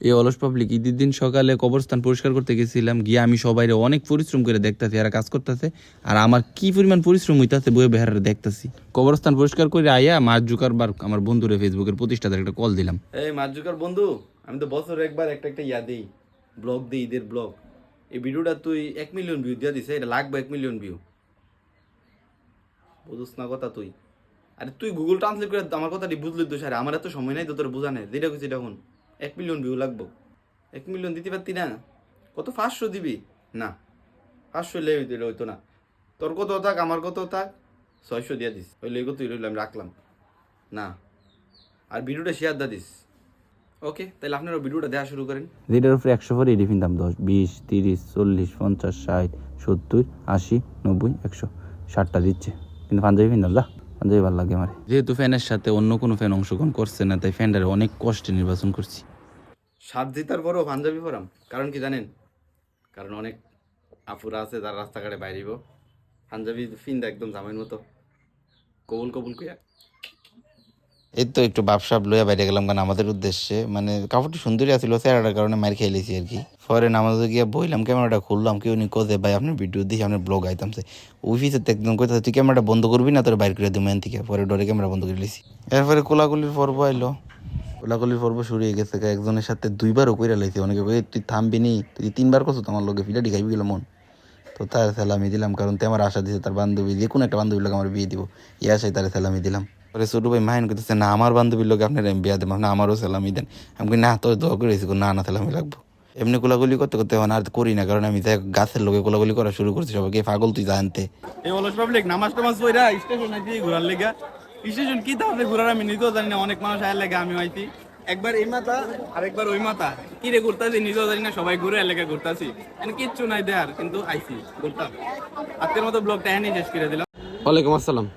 এই অলস পাবলিক ঈদের দিন সকালে কবরস্থান পরিষ্কার করতে গেছিলাম। গিয়ে আমি সবাই অনেক পরিশ্রম করে দেখতাছি, এরা কাজ করতেছে। আর আমার কি পরিমাণ পরিশ্রম হইতাছে বইয়ে বেহারে দেখতাছি। কবরস্থান পরিষ্কার করে আইয়া মাছ জুকার বার আমার বন্ধুরে ফেসবুকের প্রতিষ্ঠাতার একটা কল দিলাম। এই মার্জুকার বন্ধু, আমি তো বছর একবার একটা একটা ইয়া দিই ব্লগ দিই, ঈদের ব্লগ এই ভিডিওটা তুই এক মিলিয়ন ভিউ দিয়ে দিছে, এটা লাগবে এক মিলিয়ন ভিউ বুঝুস না কথা তুই। আরে তুই গুগল ট্রান্সলেট করে আমার কথাটি বুঝলি তো স্যার, আমার এত সময় নাই তো তোর বোঝা নেই। যেটা খুশি তখন এক মিলিয়ন ভিউ লাগবো। এক মিলিয়ন দিতে পারতি না। কত পাঁচশো দিবি? না। পাঁচশো লে দিলে হইতো না। তোর কত থাক, আমার কত থাক? ছয়শো দিয়া দিস। ওই লেগো তুই রইল আমি রাখলাম। না। আর ভিডিওটা শেয়ার দা দিস। ওকে তাহলে আপনারা ভিডিওটা দেখা শুরু করেন। যেটার উপরে একশো পরে এটি দাম দশ, বিশ, তিরিশ, চল্লিশ, পঞ্চাশ, ষাট, সত্তর, আশি, নব্বই, একশো, ষাটটা দিচ্ছে। কিন্তু পাঞ্জাবি ফিন্দাম যা। পাঞ্জাবি ভালো লাগে আমার। যেহেতু ফ্যানের সাথে অন্য কোনো ফ্যান অংশগ্রহণ করছে না তাই ফ্যানটারে অনেক কষ্টে নির্বাচন করছি। সাত জিতার পরও পাঞ্জাবি পরাম? কারণ কি জানেন? কারণ অনেক আপুরা আছে যারা রাস্তাঘাটে বাইরিব পাঞ্জাবি ফিন্দা একদম জামাইন মতো। কবুল কবুল কইয়া এই তো একটু বাপসাপ লইয়া বাইরে গেলাম, কারণ আমাদের উদ্দেশ্যে মানে কাপড়টি সুন্দরই আছিল, চেহারাটার কারণে মার খেয়ে লিছি আর কি। পরে নামাজে গিয়ে বইলাম, ক্যামেরাটা খুললাম, কেউ নি কোজে ভাই, আপনার ভিডিও দিয়ে আপনার ব্লগ আইতাম সে অফিসে একদম কইতে তুই ক্যামেরাটা বন্ধ করবি না, তোর বাইর করে দিবো এন থেকে। পরে ডরে ক্যামেরা বন্ধ করে লিছি। এরপরে কোলাগুলির পর্ব আইলো। কোলাগুলির পর্ব শুরু হয়ে গেছে একজনের সাথে দুইবারও কইরা লাইছি, অনেকে কই তুই থামবি নি? তুই তিনবার করছ তোমার লগে ফিলাটি খাইবি গেল মন? তো তার সালামি দিলাম, কারণ তে আমার আশা দিছে, তার বান্ধবী, যে কোনো একটা বান্ধবীর লোক আমার বিয়ে দিব। এই আশায় তার সালামি দিলাম। পরে ছোট ভাই মাইন করতেছে না আমার বান্ধবীর লোক আপনার আমি বিয়া দেবো না আমারও সালামি দেন। আমি না তোর দোয়া করে রেখেছি না না সালামি লাগবো। এমনি কোলাগুলি করতে করতে আর করি না কারণ আমি দেখ গাছের লোকে কোলাগুলি করা শুরু করছি সবাইকে পাগল তুই জানতে এই অলস পাবলিক নামাজ টামাজ পইরা স্টেশন আইছি ঘোরার লেগা। স্টেশন কি তাহলে ঘোরার আমি নিজেও জানি না অনেক মানুষ আয়ার লেগে আমি আইছি একবার এই মাথা আর একবার ওই মাথা। কি রে ঘুরতাছি নিজেও জানি না সবাই ঘুরে এলাকা ঘুরতাছি। কিচ্ছু নাই দেয়ার কিন্তু আইছি ঘুরতাম। আজকের মতো ব্লগটা এখানেই শেষ করে দিলাম। ওয়ালাইকুম আসসালাম।